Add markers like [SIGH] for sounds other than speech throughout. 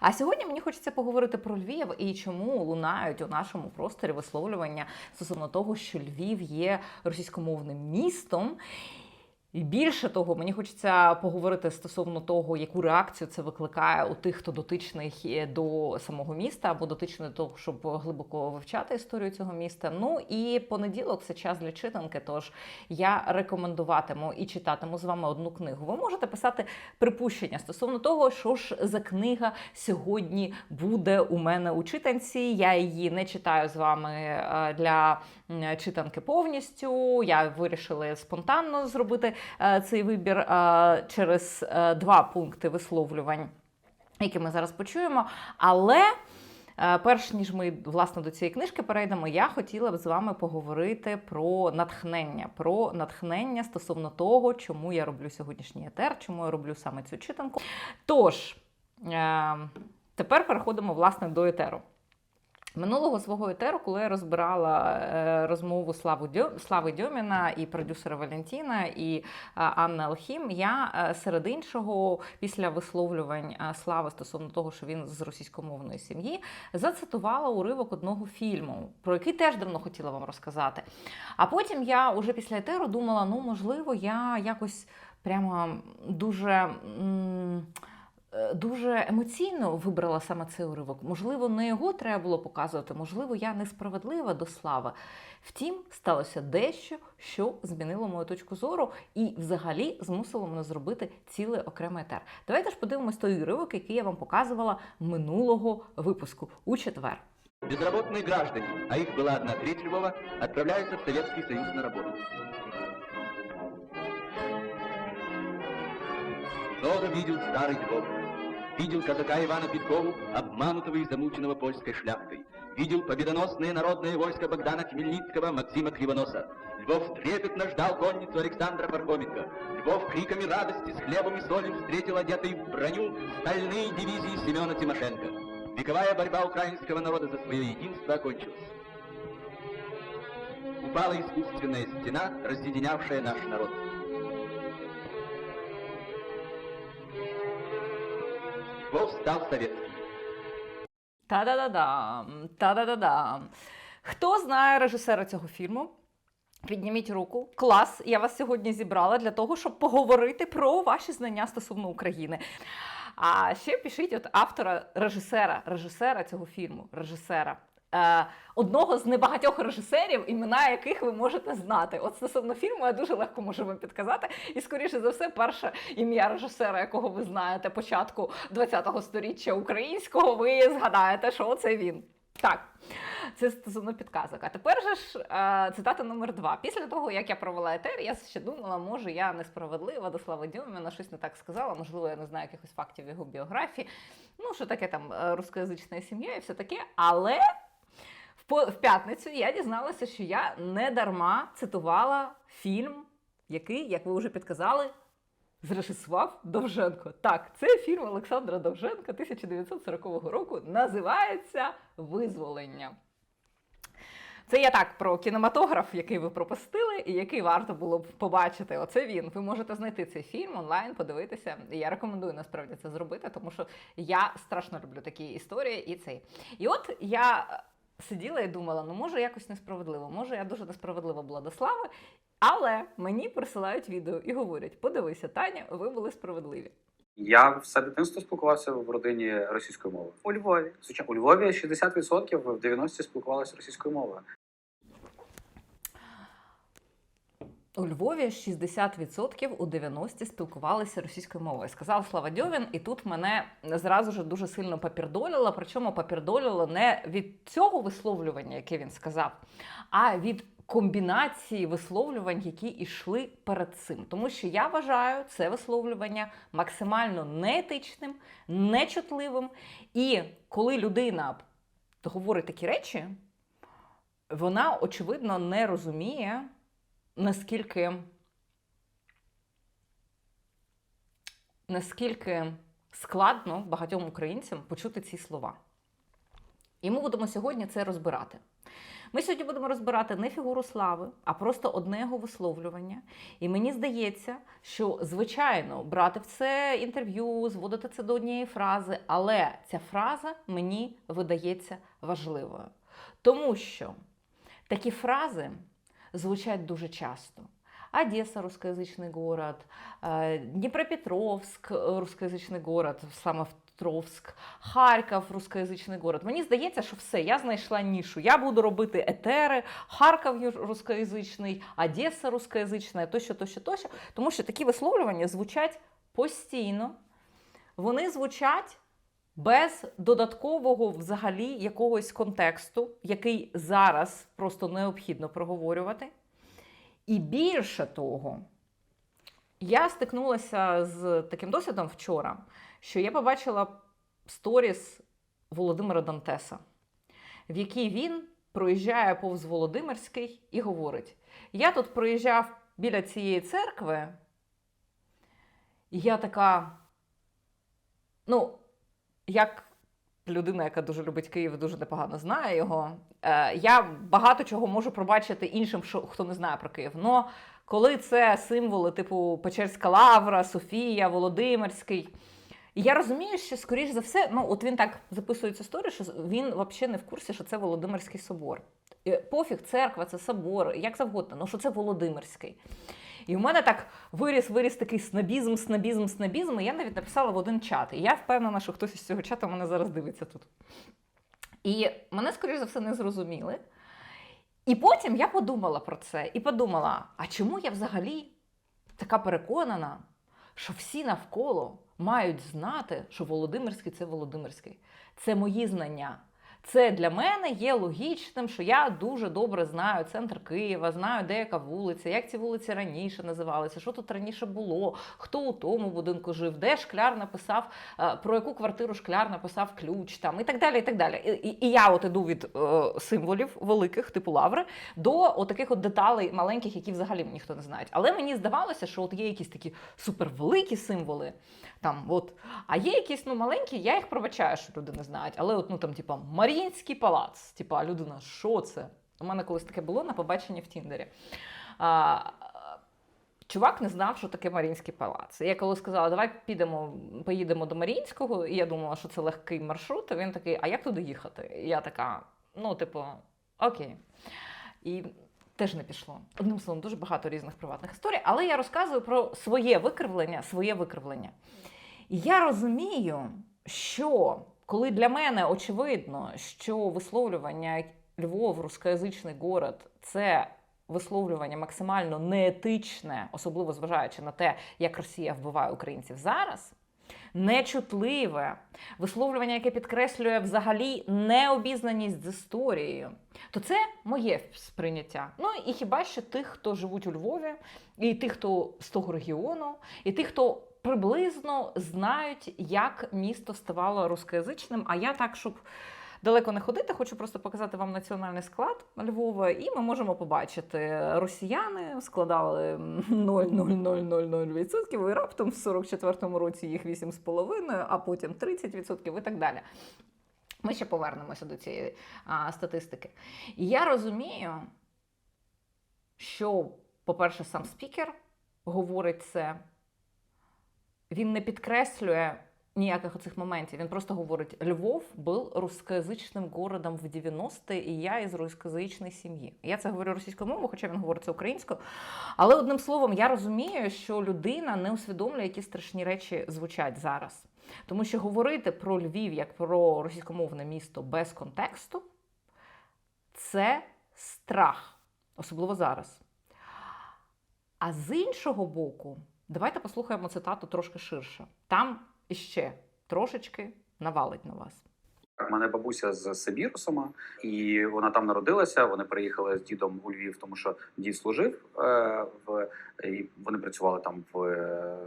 А сьогодні мені хочеться поговорити про Львів і чому лунають у нашому просторі висловлювання стосовно того, що Львів є російськомовним містом. І більше того, мені хочеться поговорити стосовно того, яку реакцію це викликає у тих, хто дотичний е, до самого міста або дотичний до того, щоб глибоко вивчати історію цього міста. Ну і понеділок це час для читанки. Тож я рекомендуватиму і читатиму з вами одну книгу. Ви можете писати припущення стосовно того, що ж за книга сьогодні буде у мене у читанці. Я її не читаю з вами е, для читанки повністю. Я вирішила спонтанно зробити е, цей вибір е, через е, два пункти висловлювань, які ми зараз почуємо. Але е, перш ніж ми власне до цієї книжки перейдемо, я хотіла б з вами поговорити про натхнення, про натхнення стосовно того, чому я роблю сьогоднішній етер, чому я роблю саме цю читанку. Тож, е, тепер переходимо власне до етеру. Минулого свого етеру, коли я розбирала е, розмову Славу Дьо, Слави Дьоміна і продюсера Валентіна і е, Анни Алхім, я е, серед іншого, після висловлювань Слави стосовно того, що він з російськомовної сім'ї, зацитувала уривок одного фільму, про який теж давно хотіла вам розказати. А потім я уже після етеру думала: ну, можливо, я якось прямо дуже. м, Дуже емоційно вибрала саме цей уривок. Можливо, не його треба було показувати, можливо, я несправедлива до слави. Втім, сталося дещо, що змінило мою точку зору і взагалі змусило мене зробити цілий окремий етер. Давайте ж подивимось той уривок, який я вам показувала минулого випуску у четвер. Безработные граждане, а их была одна треть Львова, отправляются в Советский Союз на работу. Много видел старый Львов. Видел казака Ивана Петкову, обманутого и замученного польской шляхтой. Видел победоносное народное войско Богдана Хмельницкого, Максима Кривоноса. Львов трепетно ждал конницу Александра Пархоменко. Львов криками радости с хлебом и солью встретил одетый в броню стальные дивизии Семена Тимошенко. Вековая борьба украинского народа за свое единство окончилась. Упала искусственная стена, разъединявшая наш народ. Львов стал советским. Та-да-да-дам, та-да-да-дам. Хто знає режисера цього фільму? Підніміть руку. Клас! Я вас сьогодні зібрала для того, щоб поговорити про ваші знання стосовно України. А ще пишіть от автора режисера, режисера цього фільму, режисера. Е, одного з небагатьох режисерів, імена яких ви можете знати. От стосовно фільму я дуже легко можу вам підказати. І, скоріше за все, перше ім'я режисера, якого ви знаєте початку ХХ століття українського, ви згадаєте, що це він. Так, це стосовно підказок. А тепер же ж е, цитата номер два. Після того, як я провела етер, я ще думала, може я несправедлива до Слави Дьоміна, щось не так сказала, можливо, я не знаю якихось фактів його біографії. Ну, що таке там е, рускоязична сім'я і все таке. Але в, п'ятницю я дізналася, що я не дарма цитувала фільм, який, як ви вже підказали, зрежисував Довженко. Так, це фільм Олександра Довженка 1940 року. Називається Визволення. Це я так про кінематограф, який ви пропустили, і який варто було б побачити. Оце він. Ви можете знайти цей фільм онлайн, подивитися. Я рекомендую насправді це зробити, тому що я страшно люблю такі історії і цей. І от я сиділа і думала: ну може якось несправедливо, може я дуже несправедлива була до слави. Але мені присилають відео і говорять: подивися, Таня, ви були справедливі. Я все дитинство спілкувався в родині російською мовою. У Львові. Звичайно, у Львові 60% в 90-ті спілкувалися російською мовою. У Львові 60% у 90-ті спілкувалися російською мовою. Сказав Слава Дьовін, і тут мене зразу ж дуже сильно папірдолило. Причому папірдолило не від цього висловлювання, яке він сказав, а від комбінації висловлювань, які йшли перед цим. Тому що я вважаю це висловлювання максимально неетичним, нечутливим. І коли людина говорить такі речі, вона очевидно не розуміє наскільки, наскільки складно багатьом українцям почути ці слова. І ми будемо сьогодні це розбирати. Ми сьогодні будемо розбирати не фігуру слави, а просто одне його висловлювання. І мені здається, що звичайно брати в це інтерв'ю, зводити це до однієї фрази, але ця фраза мені видається важливою. Тому що такі фрази звучать дуже часто. Одесса – русскоязычный город, э, Дніпропетровськ – русскоязычный город, саме в Тровськ, Харків – русскоязичний город. Мені здається, що все, я знайшла нішу. Я буду робити етери, Харків є русскоязичний, Одеса русскоязична, тощо, тощо, тощо. Тому що такі висловлювання звучать постійно. Вони звучать без додаткового взагалі якогось контексту, який зараз просто необхідно проговорювати. І більше того, я стикнулася з таким досвідом вчора, що я побачила сторіс Володимира Дантеса, в якій він проїжджає повз Володимирський і говорить: Я тут проїжджав біля цієї церкви, і я така, ну, як людина, яка дуже любить Київ, дуже непогано знає його. Е, я багато чого можу пробачити іншим, хто не знає про Київ. Но коли це символи типу Печерська лавра, Софія, Володимирський. Я розумію, що, скоріш за все, ну от він так записує цю історію, що він взагалі не в курсі, що це Володимирський собор. Пофіг, церква, це собор, як завгодно, ну що це Володимирський. І в мене так виріс, виріс такий снобізм, снобізм, снобізм. І я навіть написала в один чат. І я впевнена, що хтось із цього чату мене зараз дивиться тут. І мене, скоріш за все, не зрозуміли. І потім я подумала про це і подумала: а чому я взагалі така переконана, що всі навколо мають знати, що Володимирський це Володимирський. Це мої знання. Це для мене є логічним, що я дуже добре знаю центр Києва, знаю, де яка вулиця, як ці вулиці раніше називалися, що тут раніше було, хто у тому будинку жив, де шкляр написав, е, про яку квартиру шкляр написав ключ там і так далі. І так далі. І, і, я от іду від е, символів великих, типу лаври, до от таких от деталей маленьких, які взагалі ніхто не знає. Але мені здавалося, що от є якісь такі супервеликі символи. Там, от. А є якісь ну, маленькі, я їх пробачаю, що люди не знають. Але от, ну, там, типа, Маріїнський палац. Типа, людина, що це? У мене колись таке було на побаченні в Тіндері. А, чувак не знав, що таке Маріїнський палац. Я коли сказала, давай підемо, поїдемо до Маріїнського, і я думала, що це легкий маршрут, і він такий, а як туди їхати? І я така, ну, типу, окей. І теж не пішло. Одним словом, дуже багато різних приватних історій, але я розказую про своє викривлення, своє викривлення. І я розумію, що коли для мене очевидно, що висловлювання Львов, рускоязичний город, це висловлювання максимально неетичне, особливо зважаючи на те, як Росія вбиває українців зараз. Нечутливе висловлювання, яке підкреслює взагалі необізнаність з історією, то це моє сприйняття. Ну і хіба що тих, хто живуть у Львові, і тих, хто з того регіону, і тих, хто приблизно знають, як місто ставало рускоязичним. А я так, щоб далеко не ходити, хочу просто показати вам національний склад Львова, і ми можемо побачити, росіяни складали 0,0000% і раптом в 44-му році їх 8,5%, а потім 30% і так далі. Ми ще повернемося до цієї а, статистики. І я розумію, що, по-перше, сам спікер говорить це, він не підкреслює ніяких оцих моментів. Він просто говорить: Львов був рускоязичним городом в 90-ті, і я із рускоязичної сім'ї. Я це говорю російською мовою, хоча він говорить це українською. Але одним словом, я розумію, що людина не усвідомлює, які страшні речі звучать зараз. Тому що говорити про Львів як про російськомовне місто без контексту це страх, особливо зараз. А з іншого боку, давайте послухаємо цитату трошки ширше. Там іще трошечки навалить на вас. У мене бабуся з Сибіру сама, і вона там народилася. Вони приїхали з дідом у Львів, тому що дід служив е, в і вони працювали там в, е,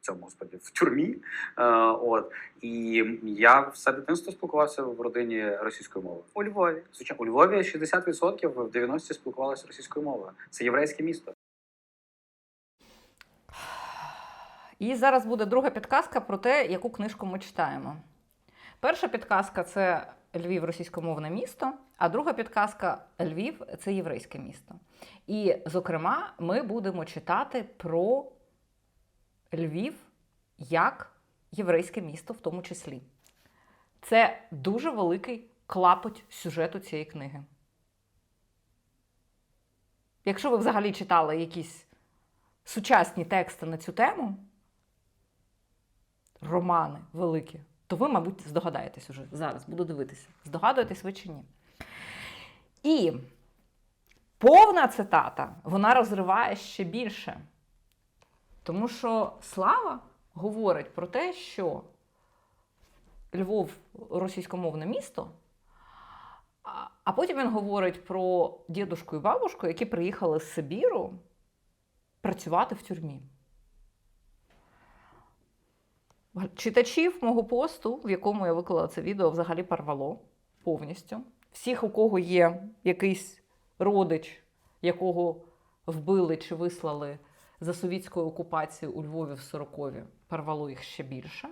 цьому господі в тюрмі. Е, от і я все дитинство спілкувався в родині російською мовою. У Львові. Звичайно, у Львові 60% в 90-ті спілкувалися російською мовою. Це єврейське місто. І зараз буде друга підказка про те, яку книжку ми читаємо. Перша підказка це Львів російськомовне місто, а друга підказка Львів це єврейське місто. І, зокрема, ми будемо читати про Львів як єврейське місто, в тому числі. Це дуже великий клапоть сюжету цієї книги. Якщо ви взагалі читали якісь сучасні тексти на цю тему, романи великі, то ви, мабуть, здогадаєтесь уже зараз, буду дивитися. Здогадуєтесь ви чи ні? І повна цитата вона розриває ще більше. Тому що Слава говорить про те, що Львов російськомовне місто, а- потім він говорить про дідушку і бабушку, які приїхали з Сибіру працювати в тюрмі. Читачів мого посту, в якому я виклала це відео, взагалі порвало повністю. Всіх, у кого є якийсь родич, якого вбили чи вислали за совітською окупацією у Львові в 40-ві, порвало їх ще більше.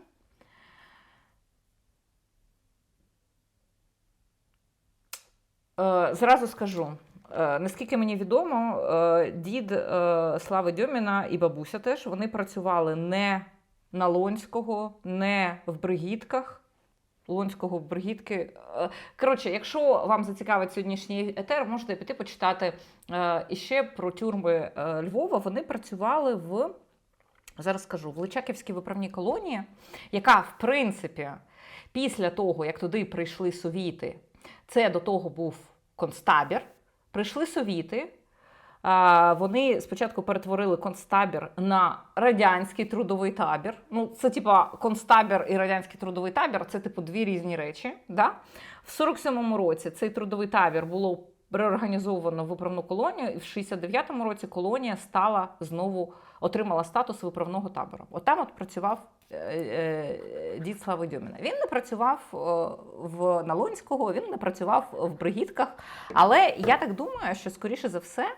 Е, Зразу скажу, е, наскільки мені відомо, е, дід Слави Дьоміна і бабуся теж вони працювали не на Лонського, не в Бригітках. Лонського Бригітки. Е, Коротше, якщо вам зацікавить сьогоднішній етер, можете піти почитати е, іще про тюрми е, Львова. Вони працювали в зараз скажу в Личаківській виправній колонії, яка, в принципі, після того, як туди прийшли совіти, це до того був концтабір. Прийшли совіти. Вони спочатку перетворили концтабір на радянський трудовий табір. Ну, це типа концтабір і радянський трудовий табір це типу дві різні речі. Да? В 47-му році цей трудовий табір було реорганізовано в виправну колонію, і в 69-му році колонія стала знову отримала статус виправного табору. От там от працював е, е, дід Слави Дьоміна. Він не працював е, в Налонського, він не працював в Бригітках. Але я так думаю, що скоріше за все, е,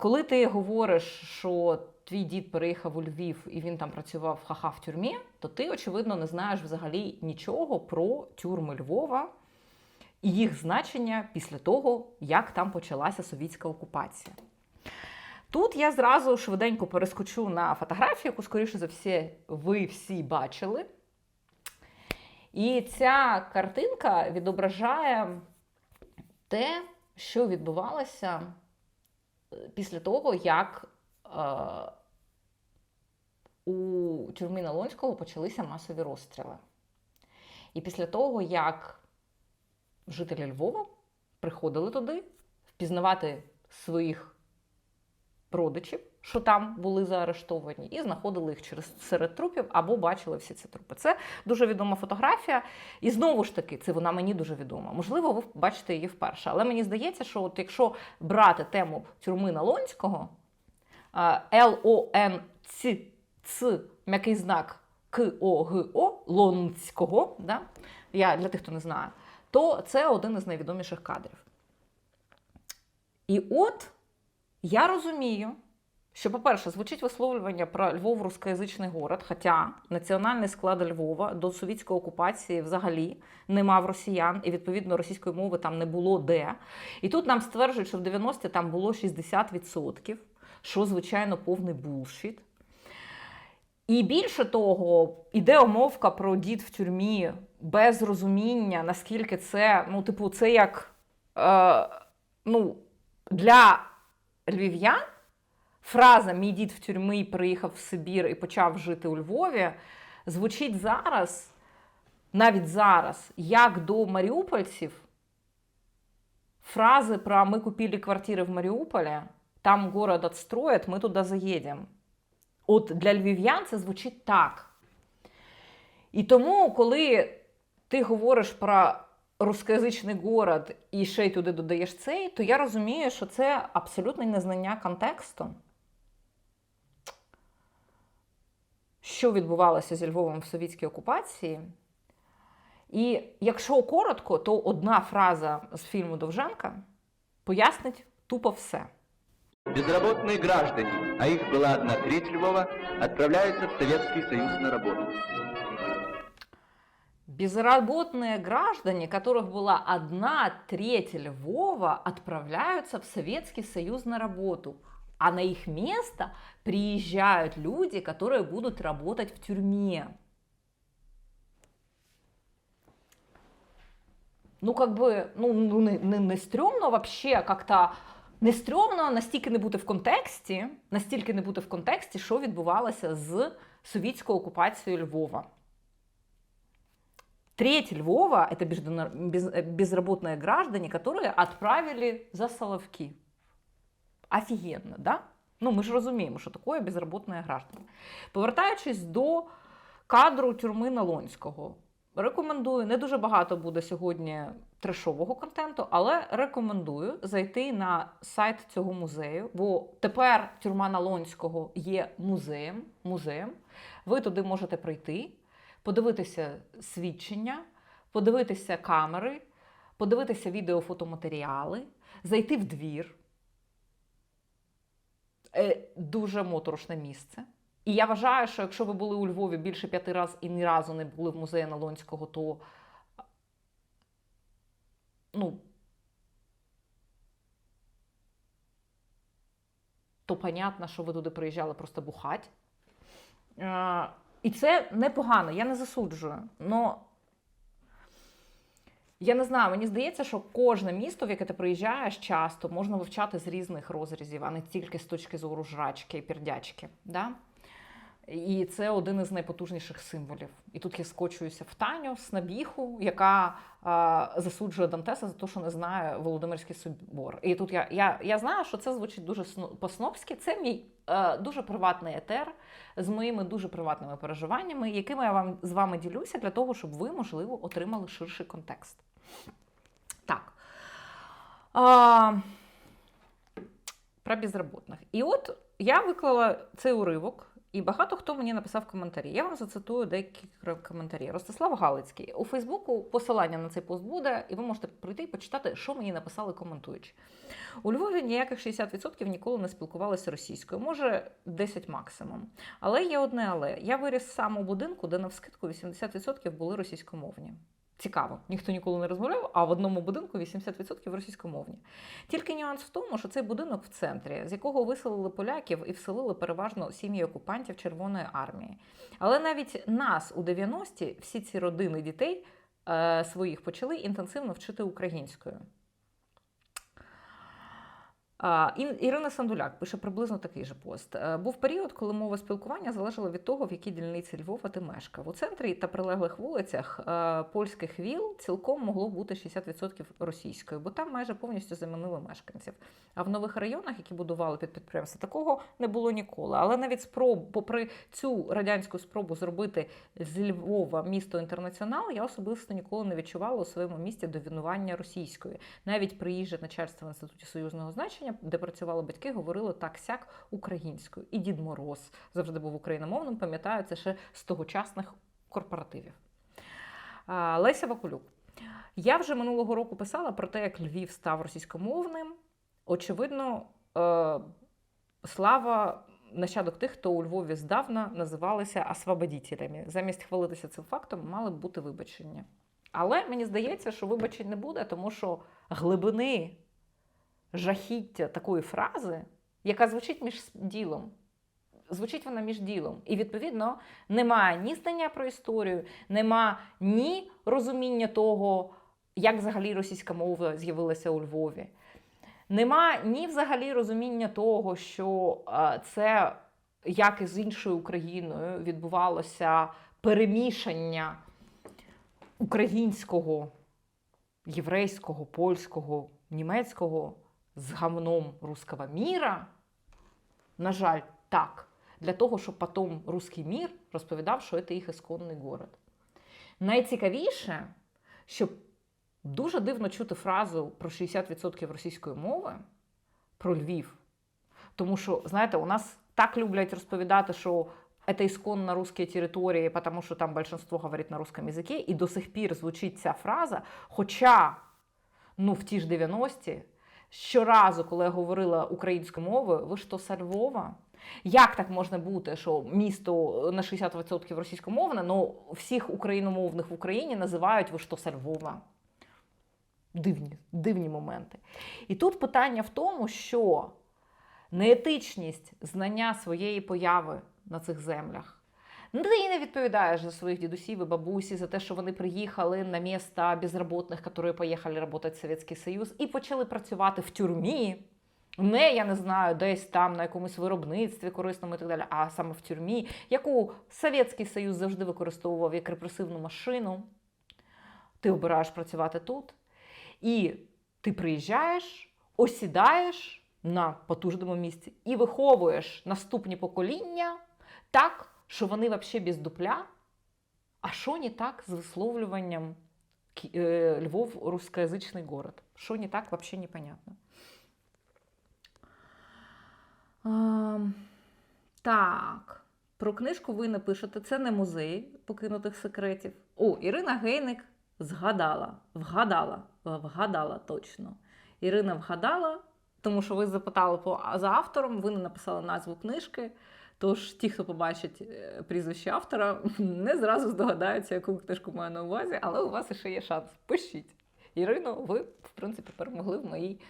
коли ти говориш, що твій дід переїхав у Львів і він там працював ха-ха в тюрмі, то ти, очевидно, не знаєш взагалі нічого про тюрми Львова і їх значення після того, як там почалася совітська окупація. Тут я зразу швиденько перескочу на фотографію, яку, скоріше за все, ви всі бачили. І ця картинка відображає те, що відбувалося після того, як е, у тюрмі Налонського почалися масові розстріли. І після того, як жителі Львова приходили туди впізнавати своїх родичів, що там були заарештовані, і знаходили їх через серед трупів або бачили всі ці трупи. Це дуже відома фотографія. І знову ж таки, це вона мені дуже відома. Можливо, ви бачите її вперше. Але мені здається, що от якщо брати тему тюрми Налонського, Л-О-Н-Ц, Ц, м'який знак К-О-Г-О, Лонського, да? я для тих, хто не знає, то це один із найвідоміших кадрів. І от я розумію, що, по-перше, звучить висловлювання про Львов рускоязичний город, хоча національний склад Львова до совітської окупації взагалі не мав росіян, і відповідно російської мови там не було де. І тут нам стверджують, що в 90-ті там було 60%, що, звичайно, повний булшіт. І більше того, іде омовка про дід в тюрмі без розуміння, наскільки це, ну, типу, це як е, ну, для львів'ян фраза Мій дід в тюрмі приїхав в Сибір і почав жити у Львові звучить зараз, навіть зараз, як до маріупольців. Фрази про ми купили квартири в Маріуполі, там город отстроят, ми туди заїдемо. От для львів'ян це звучить так. І тому, коли ти говориш про рускоязичний город і ще й туди додаєш цей, то я розумію, що це абсолютне незнання контексту. Що відбувалося зі Львовом в совітській окупації. І якщо коротко, то одна фраза з фільму Довженка пояснить тупо все. Безработные граждане, а их была одна треть Львова, отправляются в Советский Союз на работу. Безработные граждане, которых была одна треть Львова, отправляются в Советский Союз на работу. А на их место приезжают люди, которые будут работать в тюрьме. Ну, как бы, ну, ну не, не, не стрьомно вообще как-то. Не стрьомно настільки не бути в контексті, настільки не бути в контексті, що відбувалося з совітською окупацією Львова. Треть Львова – это бездонор- без- э, безработные граждане, которые отправили за Соловки. Офігенно, да? Ну, ми ж розуміємо, що таке безработні граждане. Повертаючись до кадру тюрми Налонського, рекомендую, не дуже багато буде сьогодні трешового контенту, але рекомендую зайти на сайт цього музею, бо тепер тюрма Налонського є музеєм. музеєм. Ви туди можете прийти, подивитися свідчення, подивитися камери, подивитися відеофотоматеріали, зайти в двір. Е, Дуже моторошне місце. І я вважаю, що якщо ви були у Львові більше п'яти разів і ні разу не були в музеї Налонського, то ну, то понятно, що ви туди приїжджали просто бухать. Е, І це непогано, я не засуджую. Но я не знаю, мені здається, що кожне місто, в яке ти приїжджаєш часто, можна вивчати з різних розрізів, а не тільки з точки зору жрачки і пердячки. Да? І це один із найпотужніших символів. І тут я скочуюся в Таню Снабіху, яка а, засуджує Дантеса за те, що не знає Володимирський собор. І тут я, я, я знаю, що це звучить дуже сно- по-снобськи. Це мій е, дуже приватний етер з моїми дуже приватними переживаннями, якими я вам з вами ділюся для того, щоб ви, можливо, отримали ширший контекст. Так. А, про безробітних. І от я виклала цей уривок. І багато хто мені написав коментарі. Я вам зацитую деякі коментарі. Ростислав Галицький. У Фейсбуку посилання на цей пост буде, і ви можете прийти і почитати, що мені написали коментуючи. У Львові ніяких 60% ніколи не спілкувалися російською, може 10 максимум. Але є одне але. Я виріс сам у будинку, де навскидку 80% були російськомовні. Цікаво, ніхто ніколи не розмовляв, а в одному будинку 80% російськомовні. Тільки нюанс в тому, що цей будинок в центрі, з якого виселили поляків і вселили переважно сім'ї окупантів Червоної армії. Але навіть нас у 90-ті всі ці родини дітей е, своїх почали інтенсивно вчити українською. Ірина Сандуляк пише приблизно такий же пост. Е, Був період, коли мова спілкування залежала від того, в якій дільниці Львова ти мешкав. У центрі та прилеглих вулицях е, польських віл цілком могло бути 60% російською, бо там майже повністю замінили мешканців. А в нових районах, які будували під підприємства, такого не було ніколи. Але навіть спроб, попри цю радянську спробу зробити з Львова місто інтернаціонал, я особисто ніколи не відчувала у своєму місті довінування російської. Навіть приїжджа начальство інституті союзного значення, де працювали батьки, говорили так сяк українською. І Дід Мороз завжди був україномовним, пам'ятаю це ще з тогочасних корпоративів. Леся Вакулюк. Я вже минулого року писала про те, як Львів став російськомовним. Очевидно, е, слава нащадок тих, хто у Львові здавна називалися освободітелями. Замість хвалитися цим фактом, мали б бути вибачення. Але мені здається, що вибачень не буде, тому що глибини жахіття такої фрази, яка звучить між ділом. Звучить вона між ділом. І, відповідно, немає ні знання про історію, нема ні розуміння того, як взагалі російська мова з'явилася у Львові. Нема ні взагалі розуміння того, що це, як і з іншою Україною, відбувалося перемішання українського, єврейського, польського, німецького з гамном руского міра. На жаль, так. Для того, щоб потім русський мір розповідав, що це їх ісконний город. Найцікавіше, що дуже дивно чути фразу про 60% російської мови про Львів. Тому що, знаєте, у нас так люблять розповідати, що це ісконно русські території, тому що там більшинство говорить на русском язикі, і до сих пір звучить ця фраза. Хоча ну, в ті ж 90-ті, щоразу, коли я говорила українською мовою, ви що со Львова? Як так можна бути, що місто на 60% російськомовне, але всіх україномовних в Україні називають ви що, со Львова? Дивні, дивні моменти. І тут питання в тому, що неетичність знання своєї появи на цих землях. Ну, і не відповідаєш за своїх дідусів і бабусі, за те, що вони приїхали на місто безробітних, які поїхали працювати в Совєтський Союз, і почали працювати в тюрмі. Не, я не знаю, десь там на якомусь виробництві корисному і так далі, а саме в тюрмі, яку Совєтський Союз завжди використовував як репресивну машину. Ти обираєш працювати тут, і ти приїжджаєш, осідаєш на потужному місці і виховуєш наступні покоління так, що вони взагалі без дупля. А що не так з висловлюванням е, Львов русскоязичний город? Що не так, взагалі непонятно. Так, про книжку ви напишете. Це не музей покинутих секретів. О, Ірина Гейник згадала, вгадала, вгадала точно. Ірина вгадала, тому що ви запитали за автором, ви не написали назву книжки. Тож ті, хто побачить е, прізвище автора, не зразу здогадаються, яку книжку маю на увазі, але у вас ще є шанс. Пишіть. Ірино, ви, в принципі, перемогли в моїй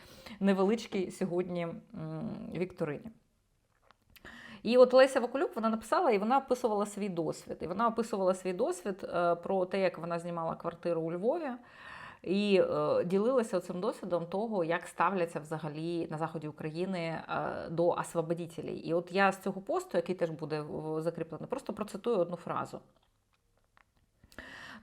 невеличкій сьогодні вікторині. І от Леся Вакулюк вона написала і вона описувала свій досвід. І вона описувала свій досвід е, про те, як вона знімала квартиру у Львові. І е, ділилася цим досвідом того, як ставляться взагалі на заході України е, до освободітелей. І от я з цього посту, який теж буде закріплений, просто процитую одну фразу.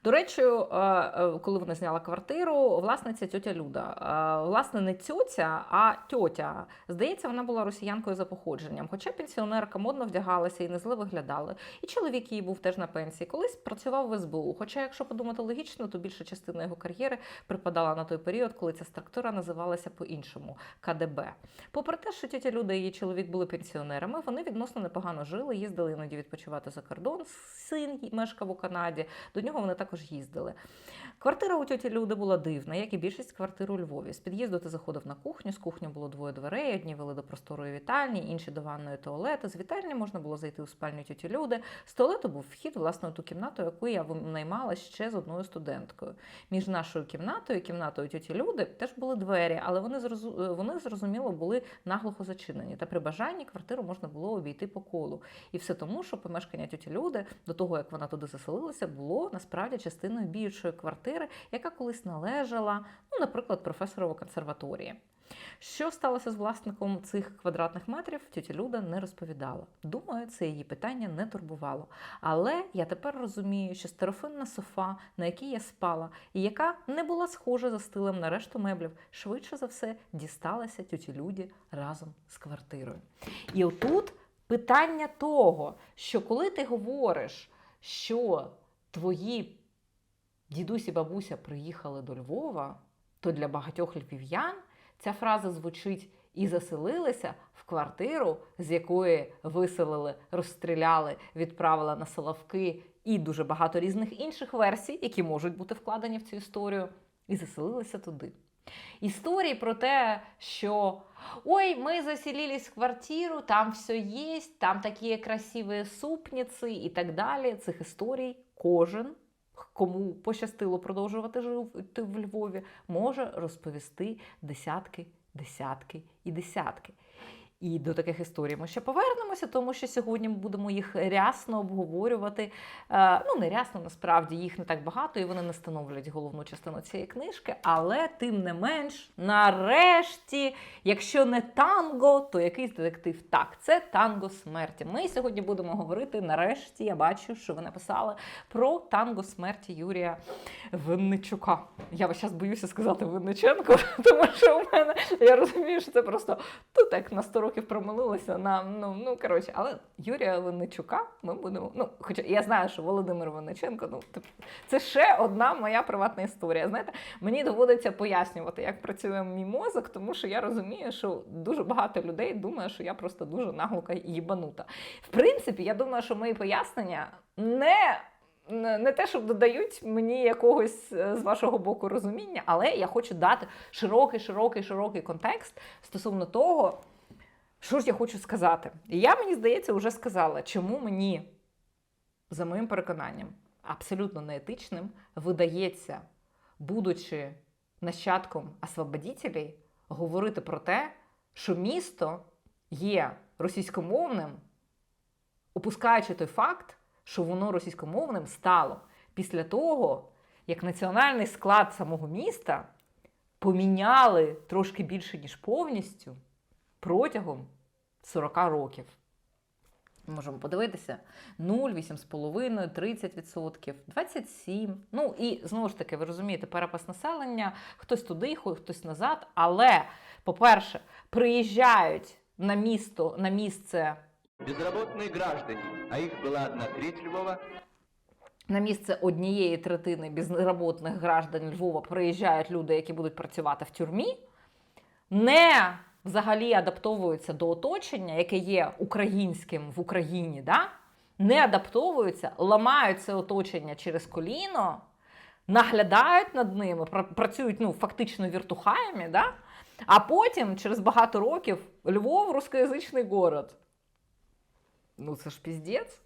До речі, е, е, коли вона зняла квартиру, власниця тьотя Люда. Е, Власне, не тьотя, а тьотя. Здається, вона була росіянкою за походженням. Хоча пенсіонерка модно вдягалася і не зле виглядала. І чоловік її був теж на пенсії. Колись працював в СБУ. Хоча, якщо подумати логічно, то більша частина його кар'єри припадала на той період, коли ця структура називалася по-іншому КДБ. Попри те, що тітя Люда і її чоловік були пенсіонерами, вони відносно непогано жили, їздили іноді відпочивати за кордон. Син мешкав у Канаді. До нього вони також їздили. Квартира у тьоті Люди була дивна, як і більшість квартир у Львові. З під'їзду ти заходив на кухню, з кухні було двоє дверей, одні вели до просторої вітальні, інші до ванної туалету. З вітальні можна було зайти у спальню тьоті Люди. З туалету був вхід, власне, у ту кімнату, яку я наймала ще з одною студенткою. Між нашою кімнатою і кімнатою тьоті Люди теж були двері, але вони зрозу- вони зрозуміло були наглухо зачинені. Та при бажанні квартиру можна було обійти по колу. І все тому, що помешкання тьоті Люди до того, як вона туди заселилася, було насправді частиною більшої квартири, яка колись належала, ну, наприклад, професорову консерваторії. Що сталося з власником цих квадратних метрів, тітя Люда не розповідала. Думаю, це її питання не турбувало. Але я тепер розумію, що старофинна софа, на якій я спала, і яка не була схожа за стилем на решту меблів, швидше за все дісталася тіті Люді разом з квартирою. І отут питання того, що коли ти говориш, що твої дідусь і бабуся приїхали до Львова, то для багатьох львів'ян ця фраза звучить і заселилися в квартиру, з якої виселили, розстріляли, відправили на Соловки і дуже багато різних інших версій, які можуть бути вкладені в цю історію, і заселилися туди. Історії про те, що ой, ми заселились в квартиру, там все є, там такі красиві супниці і так далі. Цих історій кожен, кому пощастило продовжувати жити в Львові, може розповісти десятки, десятки і десятки. І до таких історій ми ще повернемося, тому що сьогодні ми будемо їх рясно обговорювати. Е, Ну, не рясно, насправді їх не так багато, і вони не становлять головну частину цієї книжки. Але тим не менш, нарешті, якщо не танго, то якийсь детектив. Так, це танго смерті. Ми сьогодні будемо говорити. Нарешті я бачу, що ви написали про танго смерті Юрія Винничука. Я час боюся сказати Винниченко, [LAUGHS] тому що у мене я розумію, що це просто тут як на 100 років промилилося на ну, ну коротше, але Юрія Винничука ми будемо. Ну, хоча я знаю, що Володимир Винниченко, ну це ще одна моя приватна історія. Знаєте, мені доводиться пояснювати, як працює мій мозок, тому що я розумію, що дуже багато людей думає, що я просто дуже наглука їбанута. В принципі, я думаю, що мої пояснення не. Не не те, щоб додають мені якогось е, з вашого боку розуміння, але я хочу дати широкий, широкий, широкий контекст стосовно того, Що ж я хочу сказати? І я, мені здається, вже сказала, чому мені, за моїм переконанням, абсолютно неетичним видається, будучи нащадком освободітелей, говорити про те, що місто є російськомовним, опускаючи той факт, що воно російськомовним стало після того, як національний склад самого міста поміняли трошки більше, ніж повністю протягом 40 років. Можемо подивитися 0, 8,5, 30%, 27%. Ну і знову ж таки, ви розумієте, перепас населення, хтось туди, хтось назад. Але, по-перше, приїжджають на місто, на місце Безработные граждане, а их была одна треть Львова, на місце однієї третини безробітних граждан Львова приїжджають люди, які будуть працювати в тюрмі, не взагалі адаптовуються до оточення, яке є українським в Україні, да? не адаптовуються, ламають це оточення через коліно, наглядають над ними, працюють ну, фактично віртухаями, да? а потім, через багато років, Львов рускоязичний город. Ну, це ж піздець.